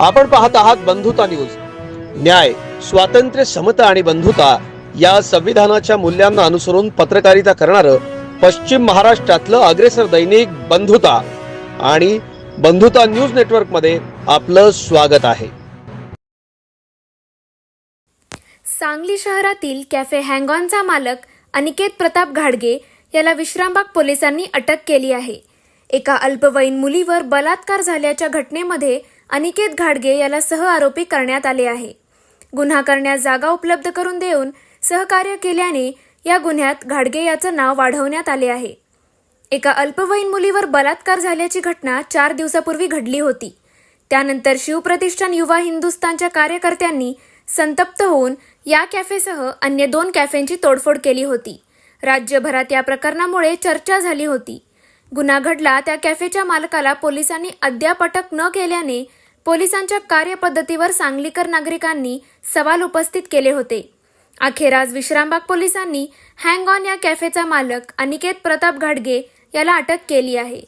आपण पाहत आहात बंधुता न्यूज. न्याय स्वातंत्र्य समता आणि बंधुता या संविधानाच्या मूल्यांना अनुसरून पत्रकारिता करणारं पश्चिम महाराष्ट्रातलं अग्रेसर दैनिक बंधुता आणि बंधुता न्यूज नेटवर्कमध्ये आपलं स्वागत आहे. सांगली शहरातील कॅफे हँगॉनचा मालक अनिकेत प्रताप घाडगे याला विश्रामबाग पोलिसांनी अटक केली आहे. एका अल्पवयीन मुलीवर बलात्कार झाल्याच्या घटनेमध्ये अनिकेत घाडगे याला सह आरोपी करण्यात आले आहे. गुन्हा करण्यास जागा उपलब्ध करून देऊन सहकार्य केल्याने या गुन्ह्यात घाडगे याचं नाव वाढवण्यात आले आहे. एका अल्पवयीन मुलीवर बलात्कार झाल्याची घटना चार दिवसापूर्वी घडली होती. त्यानंतर शिवप्रतिष्ठान युवा हिंदुस्थानच्या कार्यकर्त्यांनी संतप्त होऊन या कॅफेसह अन्य दोन कॅफेंची तोडफोड केली होती. राज्यभरात या प्रकरणामुळे चर्चा झाली होती. गुन्हा घडला त्या कॅफेच्या मालकाला पोलिसांनी अद्याप अटक न केल्याने पोलिसांच्या कार्यपद्धतीवर सांगलीकर नागरिकांनी सवाल उपस्थित केले होते. अखेर आज विश्रामबाग पोलिसांनी हँग ऑन या कॅफेचा मालक अनिकेत प्रताप घाडगे याला अटक केली आहे.